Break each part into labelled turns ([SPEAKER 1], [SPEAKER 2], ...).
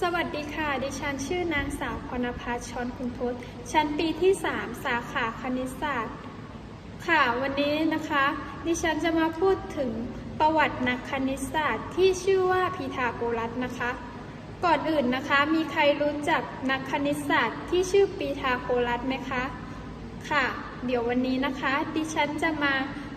[SPEAKER 1] สวัสดีค่ะ ดิฉันชื่อนางสาวพรณภาชรคุณทศชั้นปีที่ 3 สาขาคณิตศาสตร์ ค่ะ วันนี้นะคะ ดิฉันจะมาพูดถึงประวัตินักคณิตศาสตร์ ที่ชื่อว่าพีทาโกรัสนะคะ ก่อนอื่นนะคะ มีใครรู้จักนักคณิตศาสตร์ ที่ชื่อปีทาโกรัสไหมคะ ค่ะ เดี๋ยววันนี้นะคะ ดิฉันจะมา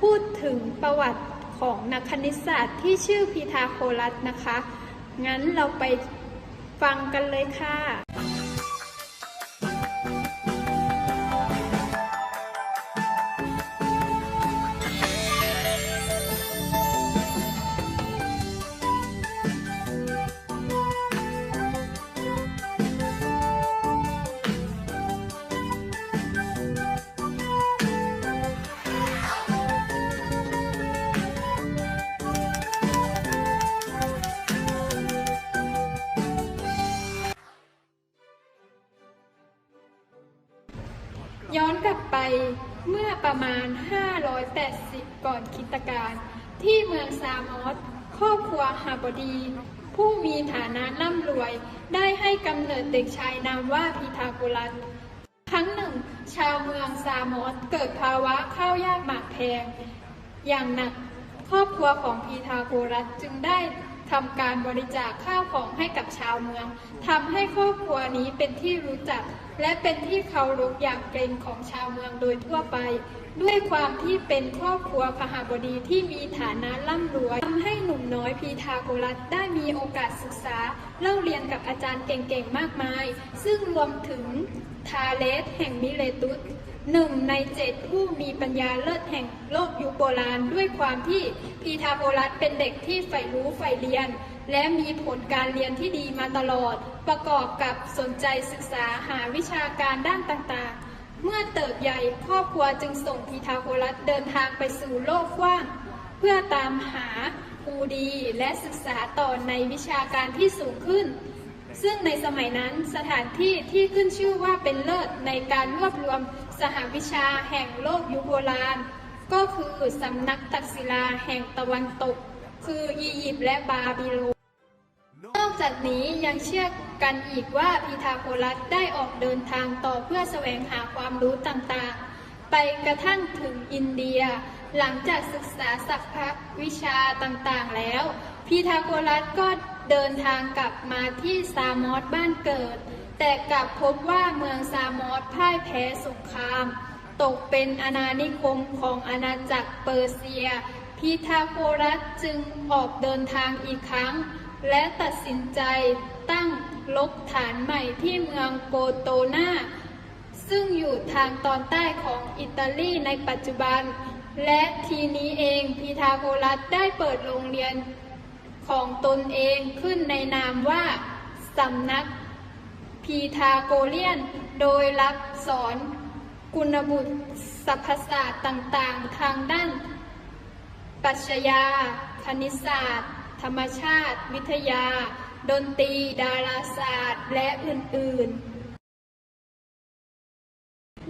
[SPEAKER 1] พูดถึงประวัติของนักคณิตศาสตร์ ที่ชื่อพีทาโกรัสนะคะ งั้นเราไป ฟังกันเลยค่ะ ย้อนกลับไปเมื่อประมาณ 580 ก่อนคิตกาลที่เมืองซามอสครอบครัวฮาบดี ผู้มีฐานะร่ำรวยได้ให้กำเนิดเด็กชายนามว่าพีทาโกรัส ครั้งหนึ่ง ชาวเมืองซามอสเกิดภาวะข้าวยากหมากแพง อย่างหนักครอบครัวของพีทาโกรัสจึงได้ ทำการบริจาคข้าวของให้กับชาวเมืองทำให้ครอบครัวนี้เป็นที่รู้จัก และเป็นที่เคารพอย่างเกรงของชาวเมืองโดยทั่วไป ด้วยความที่เป็นครอบครัวพหบดีที่มีฐานะร่ำรวยทำให้หนุ่มน้อยพีทาโกรัสได้มีโอกาสศึกษาเล่าเรียนกับอาจารย์เก่งๆมากมาย ซึ่งรวมถึง ทาเลสแห่งมิเลตุสหนึ่งในเจ็ดผู้มีปัญญาเลิศแห่งโลกยุคโบราณ ด้วยความที่พีทาโกรัสเป็นเด็กที่ใฝ่รู้ใฝ่เรียน และมีผลการเรียนที่ดีมาตลอด ประกอบกับสนใจศึกษาหาวิชาการด้านต่างๆ เมื่อเติบใหญ่ครอบครัวจึงส่งพีทาโกรัสเดินทางไปสู่โลกกว้าง เพื่อตามหาครูดีและศึกษาต่อในวิชาการที่สูงขึ้น ซึ่งในสมัยนั้นสถานที่ที่ขึ้นชื่อว่าเป็นเลิศในการรวบรวมสหวิชาแห่งโลกยุคโบราณ ก็คือสำนักตักศิลาแห่งตะวันตก คืออียิปต์และบาบิโลนนอกจากนี้ยังเชื่อกันอีกว่าพีทาโกรัสได้ออกเดินทางต่อเพื่อแสวงหาความรู้ต่างๆ ไปกระทั่งถึงอินเดีย หลังจากศึกษาสัพพวิชาต่างๆแล้ว พีทาโกรัสก็ เดินทางกลับมาที่ซามอสบ้านเกิด แต่กลับพบว่าเมืองซามอสพ่ายแพ้สงคราม ตกเป็นอาณานิคมของอาณาจักรเปอร์เซีย พีทาโกรัสจึงออกเดินทางอีกครั้ง และตัดสินใจตั้งลบฐานใหม่ที่เมืองโกโตนาซึ่งอยู่ทางตอนใต้ของอิตาลีในปัจจุบัน และทีนี้เองพีทาโกรัสได้เปิดโรงเรียน ของตนเองขึ้นในนามว่าสำนักพีทาโกเลียน โดยรับสอนกุณบุตรสรรพศาสตร์ต่างๆ ทางด้าน ปัชญา คณิตศาสตร์ ธรรมชาติ วิทยา ดนตรี ดาราศาสตร์ และอื่น ๆ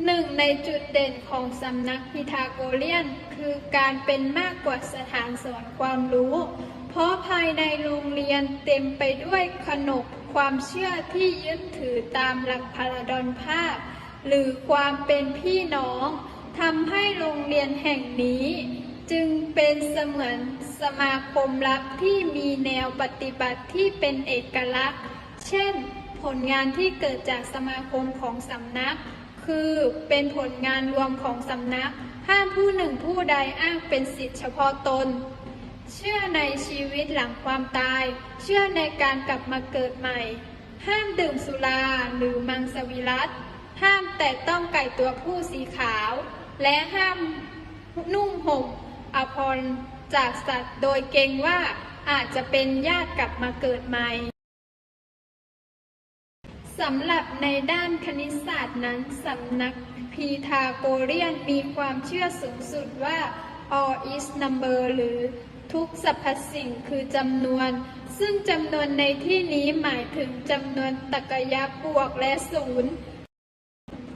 [SPEAKER 1] หนึ่งในจุดเด่นของสำนักพิทาโกเลียน คือการเป็นมากกว่าสถานสอนความรู้ ราะภายในโรงเรียนเต็มไปด้วยขนบความเชื่อที่ยึดถือตามหลักพาราดอนภาพ หรือความเป็นพี่น้องทำให้โรงเรียนแห่งนี้ จึงเป็นเสมือนสมาคมลับที่มีแนวปฏิบัติที่เป็นเอกลักษณ์ เช่น ผลงานที่เกิดจากสมาคมของสำนัก คือเป็นผลงานรวมของสำนัก ห้ามผู้หนึ่งผู้ใดอ้างเป็นสิทธิเฉพาะตน เชื่อในชีวิตหลังความตาย เชื่อในการกลับมาเกิดใหม่ ห้ามดื่มสุราหรือมังสวิรัต ห้ามแต่ต้องไก่ตัวผู้สีขาว และห้ามนุ่งห่มอภรณ์จากสัตว์โดยเกรงว่าอาจจะเป็นญาติกลับมาเกิดใหม่สำหรับในด้านคณิตศาสตร์นั้นสำนักพีทาโกเรียนมีความเชื่อสูงสุดว่า all is number หรือ ทุกสรรพสิ่งคือจำนวน ซึ่งจำนวนในที่นี้หมายถึงจำนวนตรรกะบวกและศูนย์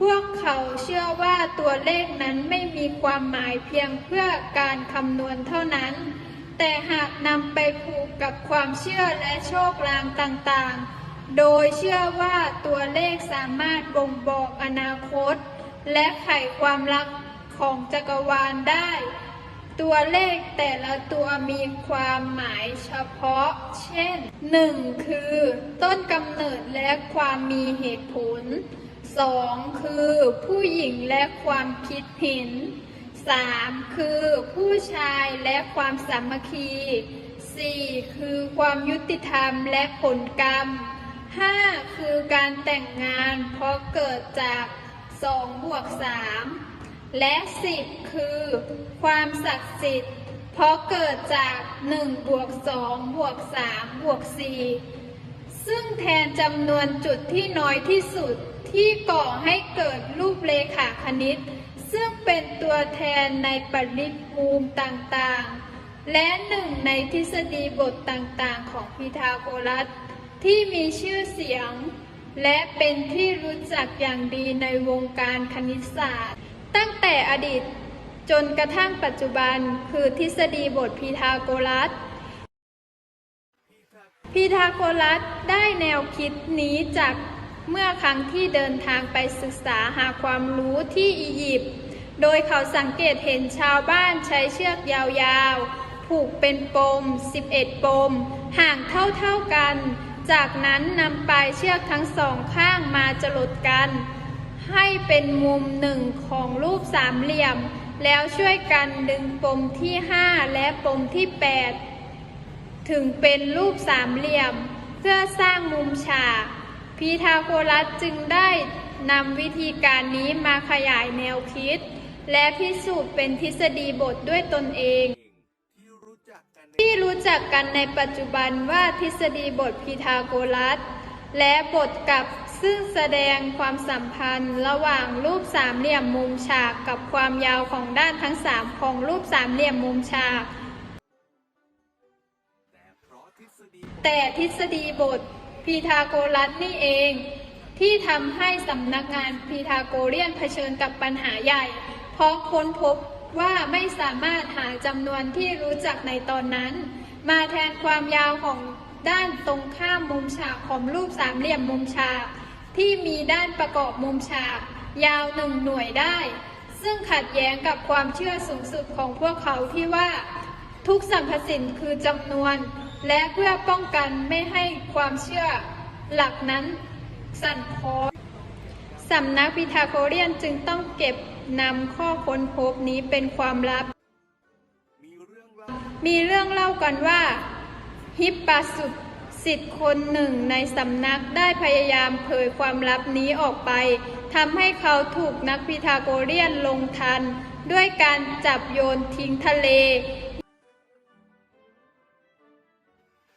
[SPEAKER 1] พวกเขาเชื่อว่าตัวเลขนั้นไม่มีความหมายเพียงเพื่อการคำนวณเท่านั้น แต่หากนำไปผูกกับความเชื่อและโชคลางต่างๆ โดยเชื่อว่าตัวเลขสามารถบ่งบอกอนาคต และไขความลับของจักรวาลได้ ตัวเลขแต่ละตัวมีความหมายเฉพาะ เช่น 1. คือต้นกำเนิดและความมีเหตุผล 2. คือผู้หญิงและความคิดเห็น 3. คือผู้ชายและความสามัคคี 4. คือความยุติธรรมและผลกรรม 5. คือการแต่งงานเพราะเกิดจาก2บวก3 และ10คือความศักดิ์สิทธิ์ เพราะเกิดจาก1บวก2บวก3บวก4ซึ่งแทนจำนวนจุดที่น้อยที่สุดที่ก่อให้เกิดรูปเลขาคณิต ซึ่งเป็นตัวแทนในปริภูมิต่างๆ และหนึ่งในทฤษฎีบทต่างๆ ของพีทาโกรัส ที่มีชื่อเสียง และเป็นที่รู้จักอย่างดีในวงการคณิตศาสตร์ ตั้งแต่อดีตจนกระทั่งปัจจุบันคือทฤษฎีบทพีทาโกรัส พีทาโกรัสได้แนวคิดนี้จากเมื่อครั้งที่เดินทางไปศึกษาหาความรู้ที่อียิปต์ โดยเขาสังเกตเห็นชาวบ้านใช้เชือกยาวๆ ผูกเป็นปม 11 ปม ห่างเท่าๆกัน จากนั้นนำปลายเชือกทั้งสองข้างมาจรดกัน ให้เป็นมุมหนึ่งของรูปสามเหลี่ยม แล้วช่วยกันดึงปมที่ 5 และปมที่ 8 ถึงเป็นรูปสามเหลี่ยม เพื่อสร้างมุมฉากพีทาโกรัสจึงได้นำวิธีการนี้มาขยายแนวคิด และพิสูจน์เป็นทฤษฎีบทด้วยตนเอง
[SPEAKER 2] ที่รู้จักกันใน
[SPEAKER 1] ที่รู้จักกันในปัจจุบันว่าทฤษฎีบทพีทาโกรัส และบทกับ ซึ่งแสดงความสัมพันธ์ระหว่างรูปสามเหลี่ยมมุมฉากกับความยาวของด้านทั้งสามของรูปสามเหลี่ยมมุมฉาก
[SPEAKER 2] แต่ทฤษฎี
[SPEAKER 1] แต่ทฤษฎีบทพีทาโกรัสนี่เอง ที่ทำให้สำนักงานพีทาโกเรียนเผชิญกับปัญหาใหญ่ เพราะค้นพบว่าไม่สามารถหาจำนวนที่รู้จักในตอนนั้น มาแทนความยาวของด้านตรงข้ามมุมฉากของรูปสามเหลี่ยมมุมฉาก ที่มีด้านประกอบมุมฉาก ยาวหนึ่งหน่วยได้ ซึ่งขัดแย้งกับความเชื่อสูงสุดของพวกเขาที่ว่า ทุกสรรพสิ่งคือจำนวน และเพื่อป้องกันไม่ให้ความเชื่อ หลักนั้นสั่นคลอนสำนักพิทาโกเรียนจึงต้องเก็บนำข้อค้นพบนี้เป็นความลับ
[SPEAKER 2] มีเรื่องราว
[SPEAKER 1] มีเรื่องเล่ากันว่า ฮิปปัสสุ สิทธิ์คนหนึ่งในสำนักได้พยายามเผยความลับนี้ออกไปทำให้เขาถูกนักพิทาโกเรียนลงทัน ด้วยการจับโยนทิ้งทะเล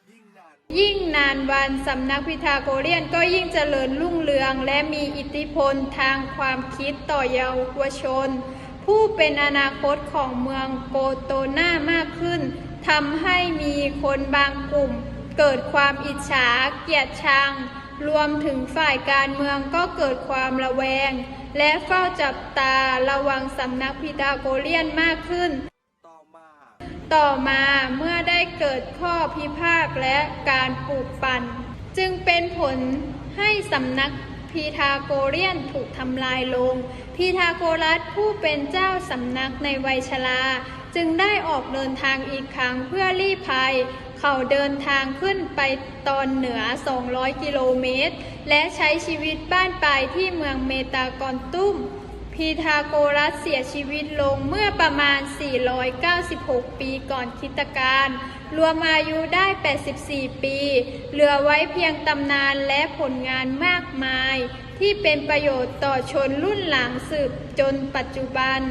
[SPEAKER 2] ยิ่งนาน
[SPEAKER 1] ยิ่งนานวันสำนักพิทาโกเรียนก็ยิ่งเจริญรุ่งเรือง และมีอิทธิพลทางความคิดต่อเยาวชน ผู้เป็นอนาคตของเมืองโกโตนามากขึ้นทำให้มีคนบางกลุ่ม เกิดความอิจฉาเกลียดชัง รวมถึงฝ่ายการเมืองก็เกิดความระแวง และเฝ้าจับตาระวังสำนักพิทาโกเรียนมากขึ้น
[SPEAKER 2] ต่อมา
[SPEAKER 1] ต่อมาเมื่อได้เกิดข้อพิพาทและการปลูกปั่น จึงเป็นผลให้สำนักพีทาโกเรียนถูกทำลายลง พีทาโกรัสผู้เป็นเจ้าสำนักในวัยชราจึงได้ออกเดินทางอีกครั้งเพื่อรีภัย เขาเดินทางขึ้นไปตอนเหนือ 200 กิโลเมตร และใช้ชีวิตบ้านปลายที่เมืองเมตากอนตุ้ม พีทาโกรัสเสียชีวิตลงเมื่อประมาณ 496 ปีก่อนคริสตกาลรวมอายุได้ 84 ปี เหลือไว้เพียงตำนานและผลงานมากมาย ที่เป็นประโยชน์ต่อชนรุ่นหลังสืบจนปัจจุบัน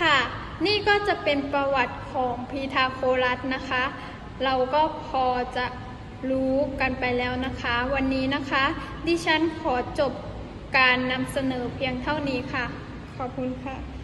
[SPEAKER 1] ค่ะ นี่ก็จะเป็นประวัติของพีทาโครัสนะคะ เราก็พอจะรู้กันไปแล้วนะคะ วันนี้นะคะ ดิฉันขอจบการนำเสนอเพียงเท่านี้ค่ะ ขอบคุณค่ะ